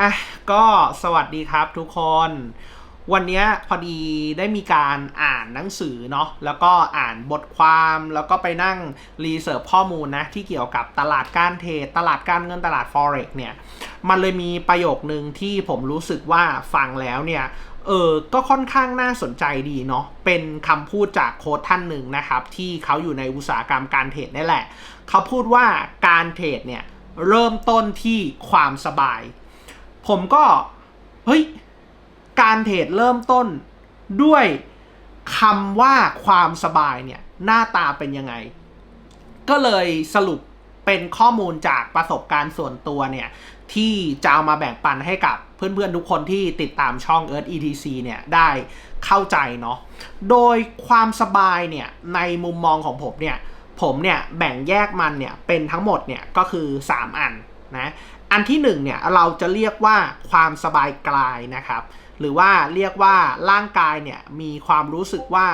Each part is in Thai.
อะก็สวัสดีครับทุกคน วันนี้พอดีได้มีการอ่านหนังสือเนาะแล้วก็อ่านบทความแล้วก็ไปนั่งรีเสิร์ชข้อมูลนะ ที่เกี่ยวกับตลาดการเทรดตลาดการเงินตลาด forex เนี่ย มันเลยมีประโยคนึงที่ผมรู้สึกว่าฟังแล้วเนี่ยเออ ก็ค่อนข้างน่าสนใจดีเนาะ เป็นคำพูดจากโค้ชท่านหนึ่งนะครับ ที่เขาอยู่ในอุตสาหกรรมการเทรดนี่แหละ เขาพูดว่าการเทรดเนี่ย เริ่มต้นที่ความสบาย ผมก็ เฮ้ย การเทรดเริ่มต้นด้วยคำว่าความสบายเนี่ย หน้าตาเป็นยังไง ก็เลยสรุปเป็นข้อมูลจากประสบการณ์ส่วนตัวเนี่ย ที่จะเอามาแบ่งปันให้กับเพื่อนๆทุกคนที่ติดตามช่อง Earth ETC เนี่ยได้เข้าใจเนาะ โดยความสบายเนี่ย ในมุมมองของผมเนี่ย ผมเนี่ย แบ่งแยกมันเนี่ย เป็นทั้งหมดเนี่ย ก็คือ 3 อันนะ อันที่1เนี่ยเราจะเรียกว่าความสบายกายนะครับ หรือว่าเรียกว่าร่างกายเนี่ยมีความรู้สึกว่า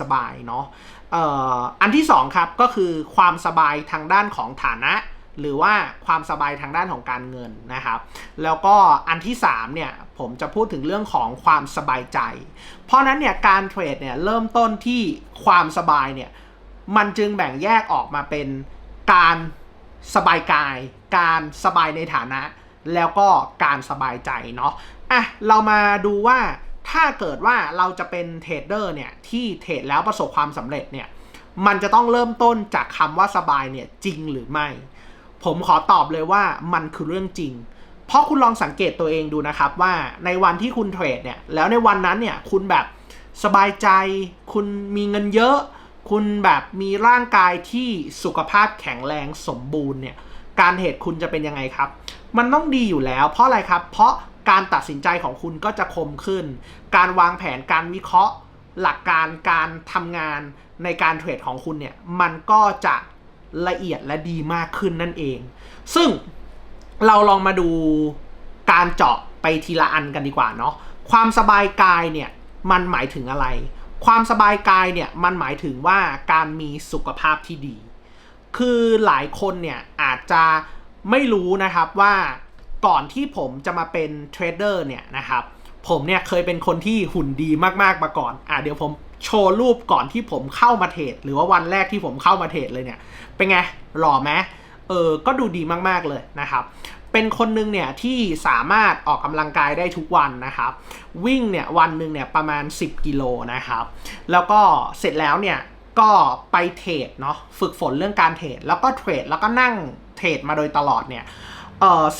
สบายๆเนาะเอ่ออันที่2ครับก็คือความสบายทางด้านของฐานะ หรือว่าความสบายทางด้านของการเงินนะครับ แล้วก็อันที่3เนี่ยผมจะพูดถึงเรื่องของความสบายใจ เพราะนั้นเนี่ยการเทรดเนี่ยเริ่มต้นที่ความสบายเนี่ยมันจึงแบ่งแยกออกมาเป็นการ สบายกาย การสบายในฐานะ แล้วก็การสบายใจเนาะอะเรามาดูว่าถ้าเกิดว่าเราจะเป็นเทรดเดอร์เนี่ยที่เทรดแล้วประสบความสำเร็จเนี่ยมันจะต้องเริ่มต้นจากคำว่าสบายเนี่ยจริงหรือไม่ ผมขอตอบเลยว่ามันคือเรื่องจริง เพราะคุณลองสังเกตตัวเองดูนะครับว่าในวันที่คุณเทรดเนี่ยแล้วในวันนั้นเนี่ยคุณแบบสบายใจ คุณมีเงินเยอะ คุณแบบมีร่างกายที่สุขภาพแข็งแรงสมบูรณ์เนี่ยการเทรดคุณจะเป็นยังไงครับ มันต้องดีอยู่แล้ว เพราะอะไรครับ เพราะการตัดสินใจของคุณก็จะคมขึ้น การวางแผนการวิเคราะห์ หลักการการทำงานในการเทรดของคุณเนี่ยมันก็จะละเอียดและดีมากขึ้นนั่นเอง ซึ่งเราลองมาดูการเจาะไปทีละอันกันดีกว่าเนาะความสบายกายเนี่ยมันหมายถึงอะไร ความสบายกายเนี่ยมันหมายถึงว่าการมีสุขภาพที่ดี คือหลายคนเนี่ยอาจจะไม่รู้นะครับว่าก่อนที่ผมจะมาเป็นเทรดเดอร์เนี่ยนะครับผมเนี่ยเคยเป็นคนที่หุ่นดีมากๆมาก่อน อะเดี๋ยวผมโชว์รูปก่อนที่ผมเข้ามาเทรดหรือว่าวันแรกที่ผมเข้ามาเทรดเลยเนี่ย เป็นไงหล่อไหมเออ ก็ดูดีมากๆเลยนะครับ เป็นคนหนึ่งเนี่ยที่สามารถออกกำลังกายได้ทุกวันนะครับ วิ่งเนี่ยวันหนึ่งเนี่ยประมาณ 10 กิโลนะครับ แล้วก็เสร็จแล้วเนี่ยก็ไปเทรดเนาะฝึกฝนเรื่องการเทรดแล้วก็เทรดแล้วก็นั่งเทรดมาโดยตลอดเนี่ย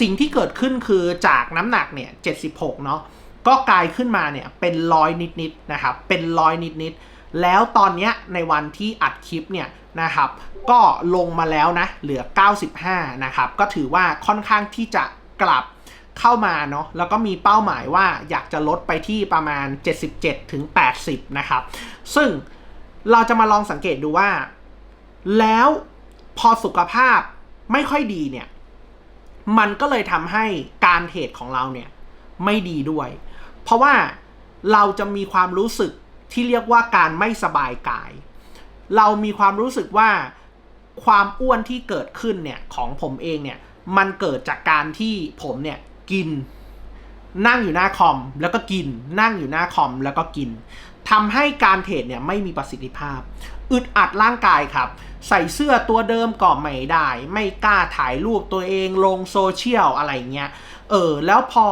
สิ่งที่เกิดขึ้นคือจากน้ำหนักเนี่ย76เนาะก็กลายขึ้นมาเนี่ยเป็นร้อยนิดๆนะครับเป็นร้อยนิดๆแล้วตอนเนี้ยในวันที่อัดคลิปเนี่ย นะครับ ก็ลงมาแล้วนะ เหลือ 95 นะครับ ก็ถือว่าค่อนข้างที่จะกลับเข้ามาเนาะแล้วก็มีเป้าหมายว่าอยากจะลดไปที่ประมาณ 77 ถึง 80 นะครับ ซึ่งเราจะมาลองสังเกตดูว่า แล้วพอสุขภาพไม่ค่อยดีเนี่ย มันก็เลยทำให้การเทรดของเราเนี่ยไม่ดีด้วย เพราะว่าเราจะมีความรู้สึกที่เรียกว่าการไม่สบายกาย เรามีความรู้สึกว่าความอ้วนที่เกิดขึ้นเนี่ยของผมเองเนี่ยมันเกิดจากการที่ผมเนี่ยกิน นั่งอยู่หน้าคอมแล้วก็กิน นั่งอยู่หน้าคอมแล้วก็กินทำให้การเทรดเนี่ยไม่มีประสิทธิภาพ อึดอัดร่างกายครับ ใส่เสื้อตัวเดิมก็ไม่ได้ ไม่กล้าถ่ายรูปตัวเองลงโซเชียลอะไรเงี้ยเออแล้วพอ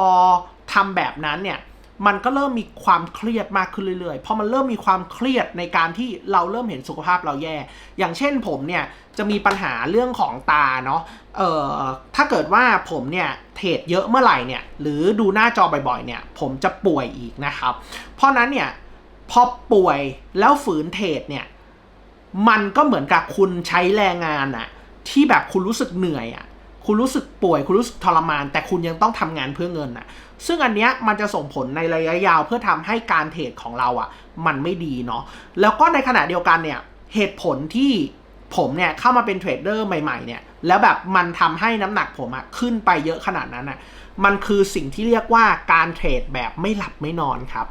ทำแบบนั้นเนี่ย มันก็เริ่มมีความเครียดมากขึ้นเรื่อยๆพอมันเริ่มมีความเครียดในการที่เราเริ่มเห็นสุขภาพเราแย่ อย่างเช่นผมเนี่ยจะมีปัญหาเรื่องของตาเนาะ เอ่อ ถ้าเกิดว่าผมเนี่ยเทรดเยอะเมื่อไหร่เนี่ย หรือดูหน้าจอบ่อยๆเนี่ย ผมจะป่วยอีกนะครับ เพราะนั้นเนี่ยพอป่วยแล้วฝืนเทรดเนี่ย มันก็เหมือนกับคุณใช้แรงงานอะที่แบบคุณรู้สึกเหนื่อยอะ คุณรู้สึกป่วย คุณรู้สึกทรมาน แต่คุณยังต้องทำงานเพื่อเงินอะซึ่งอันเนี้ยมันจะส่งผลในระยะยาวเพื่อทำให้การเทรดของเราอะมันไม่ดีเนาะ แล้วก็ในขณะเดียวกันเนี่ยเหตุผลที่ผมเนี่ยเข้ามาเป็นเทรดเดอร์ใหม่ๆเนี่ย แล้วแบบมันทำให้น้ำหนักผมอะขึ้นไปเยอะขนาดนั้นอะมันคือสิ่งที่เรียกว่าการเทรดแบบไม่หลับไม่นอนครับ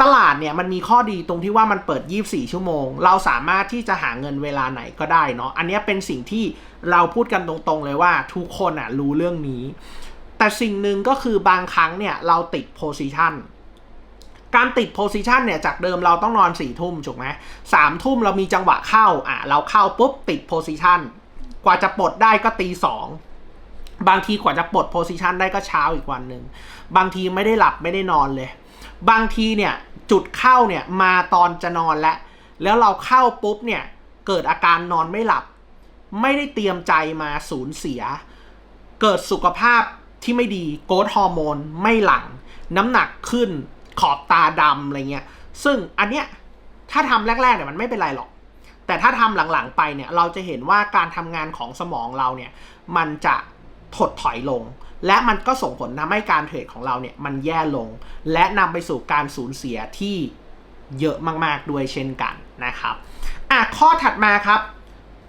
ตลาดเนี่ยมันมีข้อดีตรงที่ว่ามันเปิด 24 ชั่วโมง เราสามารถที่จะหาเงินเวลาไหนก็ได้เนาะอันนี้เป็นสิ่งที่เราพูดกันตรงๆเลยว่าทุกคนอะรู้เรื่องนี้ แต่สิ่งหนึ่งก็คือบางครั้งเนี่ยเราติดโพซิชันการติดโพซิชันเนี่ยจากเดิมเราต้องนอนสี่ทุ่มถูกไหมสามทุ่มเรามีจังหวะเข้าอะเราเข้าปุ๊บติดโพซิชันกว่าจะปลดได้ก็ตีสองบางทีกว่าจะปลดโพซิชันได้ก็เช้าอีกวันหนึ่งบางทีไม่ได้หลับไม่ได้นอนเลย บางทีเนี่ยจุดเข้าเนี่ยมาตอนจะนอนแล้วแล้วเราเข้าปุ๊บเนี่ยเกิดอาการนอนไม่หลับ ไม่ได้เตรียมใจมาสูญเสีย เกิดสุขภาพที่ไม่ดีโกรทฮอร์โมนไม่หลัง น้ำหนักขึ้นขอบตาดำอะไรเงี้ยซึ่งอันเนี้ยถ้าทำแรกๆเนี่ยมันไม่เป็นไรหรอก แต่ถ้าทำหลังๆไปเนี่ยเราจะเห็นว่าการทำงานของสมองเราเนี่ยมันจะถดถอยลง และมันก็ส่งผลทำให้การเทรดของเราเนี่ยมันแย่ลง และนำไปสู่การสูญเสียที่เยอะมากๆด้วยเช่นกันนะครับอะข้อถัดมาครับ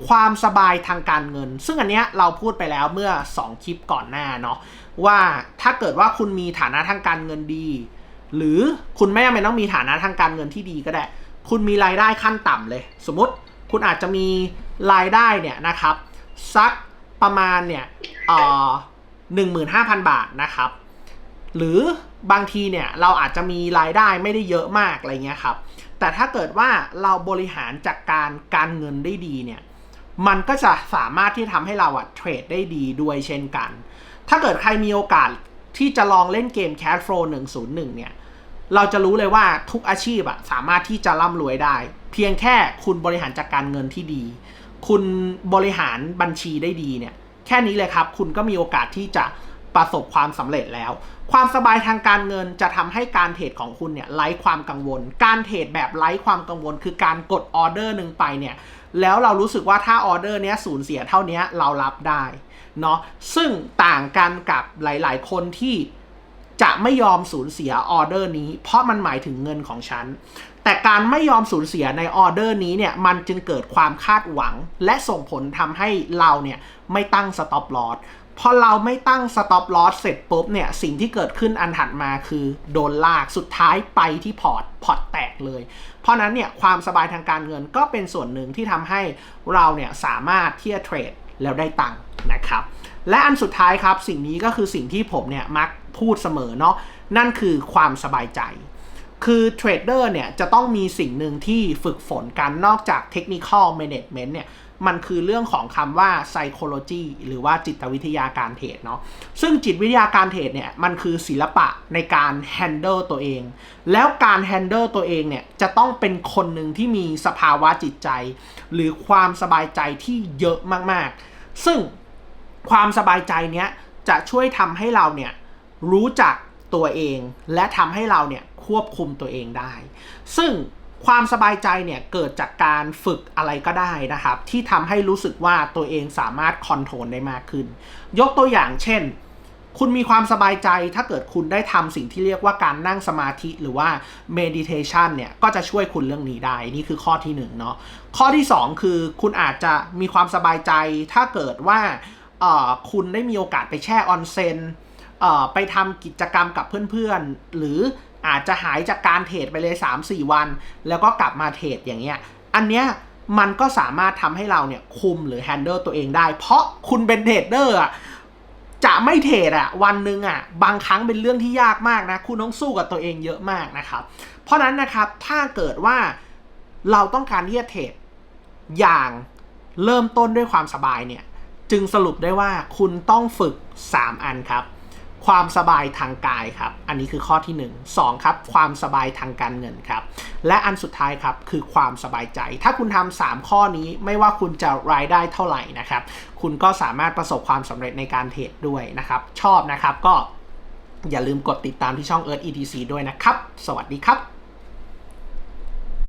ความสบายทางการเงิน ซึ่งอันเนี้ยเราพูดไปแล้วเมื่อ 2 คลิปก่อนหน้าเนาะว่าถ้าเกิดว่าคุณมีฐานะทางการเงินดี หรือคุณไม่จำเป็นต้องมีฐานะทางการเงินที่ดีก็ได้ คุณมีรายได้ขั้นต่ำเลย สมมติคุณอาจจะมีรายได้เนี่ยนะครับสักประมาณเนี่ยเอ่อ หนึ่งหมื่นห้าพันบาทนะครับ หรือบางทีเนี่ยเราอาจจะมีรายได้ไม่ได้เยอะมากอะไรเงี้ยครับ แต่ถ้าเกิดว่าเราบริหารจัดกการการเงินได้ดีเนี่ย มันก็จะสามารถที่ทำให้เราอะเทรดได้ดีด้วยเช่นกัน ถ้าเกิดใครมีโอกาสที่จะลองเล่นเกม Cash Flow 101 เนี่ย เราจะรู้เลยว่าทุกอาชีพอะสามารถที่จะร่ำรวยได้ เพียงแค่คุณบริหารจัดกการเงินที่ดี คุณบริหารบัญชีได้ดีเนี่ย ค่นี้เลยครับ คุณก็มีโอกาสที่จะประสบความสำเร็จแล้ว ความสบายทางการเงินจะทำให้การเทรดของคุณเนี่ยไร้ความกังวล การเทรดแบบไร้ความกังวล คือการกดออเดอร์หนึ่งไปเนี่ยแล้วเรารู้สึกว่าถ้าออเดอร์เนี้ยสูญเสียเท่านี้เรารับได้เนาะซึ่งต่างกันกับหลาย ๆ คนที่จะไม่ยอมสูญเสียออเดอร์นี้ เพราะมันหมายถึงเงินของฉัน แต่การไม่ยอมสูญเสียในออเดอร์นี้เนี่ยมันจึงเกิดความคาดหวัง และส่งผลทำให้เราเนี่ยไม่ตั้งสต็อปลอสพอเราไม่ตั้งสต็อปลอสเสร็จปุ๊บเนี่ยสิ่งที่เกิดขึ้นอันถัดมาคือโดนลากสุดท้ายไปที่พอร์ตพอร์ตแตกเลย เพราะนั้นเนี่ยความสบายทางการเงินก็เป็นส่วนหนึ่งที่ทำให้เราเนี่ยสามารถที่จะเทรดแล้วได้ตังค์นะครับและอันสุดท้ายครับสิ่งนี้ก็คือสิ่งที่ผมเนี่ยมักพูดเสมอเนาะนั่นคือความสบายใจ คือเทรดเดอร์เนี่ยจะต้องมีสิ่งหนึ่งที่ฝึกฝนกันนอกจากเทคนิคอลแมネจเมนต์เนี่ยมันคือเรื่องของคำว่า psychology หรือว่าจิตวิทยาการเทรดเนาะซึ่งจิตวิทยาการเทรดเนี่ยมันคือศิลปะในการ handle ตัวเอง แล้วการ handle ตัวเองเนี่ยจะต้องเป็นคนหนึ่งที่มีสภาวะจิตใจ หรือความสบายใจที่เยอะมากๆ ซึ่งความสบายใจเนี้ยจะช่วยทำให้เราเนี่ยรู้จัก ตัวเอง และทำให้เราเนี่ยควบคุมตัวเองได้ ซึ่งความสบายใจเนี่ยเกิดจากการฝึกอะไรก็ได้นะครับ ที่ทำให้รู้สึกว่าตัวเองสามารถคอนโทรลได้มากขึ้น ยกตัวอย่างเช่น คุณมีความสบายใจถ้าเกิดคุณได้ทำสิ่งที่เรียกว่าการนั่งสมาธิหรือว่า meditation เนี่ยก็จะช่วยคุณเรื่องนี้ได้ นี่คือข้อที่หนึ่งเนาะข้อที่สองคือคุณอาจจะมีความสบายใจถ้าเกิดว่าคุณได้มีโอกาสไปแช่ออนเซ็น ไปทำกิจกรรมกับเพื่อนๆ หรืออาจจะหายจากการเทรดไปเลย 3-4 วัน แล้วก็กลับมาเทรดอย่างเงี้ย อันเนี้ยมันก็สามารถทำให้เราเนี่ยคุมหรือแฮนเดิลตัวเองได้ เพราะคุณเป็นเทรดเดอร์อะจะไม่เทรดอะวันหนึ่งอะบางครั้งเป็นเรื่องที่ยากมากนะ คุณต้องสู้กับตัวเองเยอะมากนะครับ เพราะนั้นนะครับถ้าเกิดว่าเราต้องการที่จะเทรดอย่างเริ่มต้นด้วยความสบายเนี่ย จึงสรุปได้ว่าคุณต้องฝึก 3 อันครับ ความสบายทางกายครับ อันนี้คือข้อที่ 1 2ครับ ความสบายทางการเงินครับ และอันสุดท้ายครับคือความสบายใจ ถ้าคุณทำ3ข้อนี้ไม่ว่าคุณจะรายได้เท่าไหร่นะครับ คุณก็สามารถประสบความสำเร็จในการเทรดด้วยนะครับ ชอบนะครับก็อย่าลืมกดติดตามที่ช่อง Earth ETC ด้วยนะครับ สวัสดีครับ